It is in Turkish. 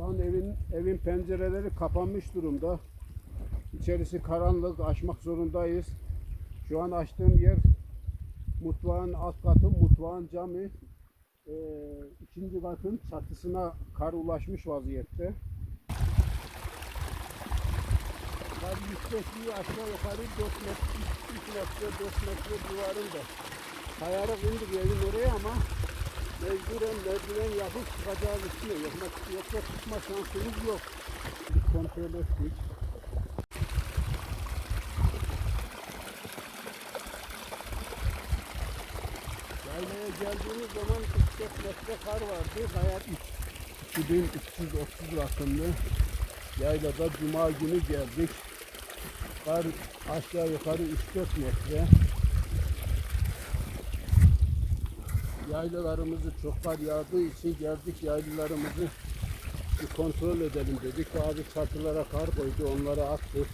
Şu evin evin pencereleri kapanmış durumda. İçerisi karanlık, açmak zorundayız. Şu an açtığım yer mutfağın alt katı, mutfağın camı. Ee, ikinci katın çatısına kar ulaşmış vaziyette. Kar yüksekliği aşağı yukarı 4 metre, 3 metre, 4 metre civarında. Kayarak indik evin mecburen merdiven yapıp çıkacağız üstüne. Yoksa, yoksa çıkma şansımız yok. Kontrol ettik. Yaylaya geldiğimiz zaman 44 metre kar vardı. Hayat 2330 rakımlı. Yaylada cuma günü geldik. Kar aşağı yukarı 3-4 metre. Yaylalarımızı çok kar yağdığı için geldik yaylalarımızı bir kontrol edelim dedik. Abi çatılara kar koydu onları attık.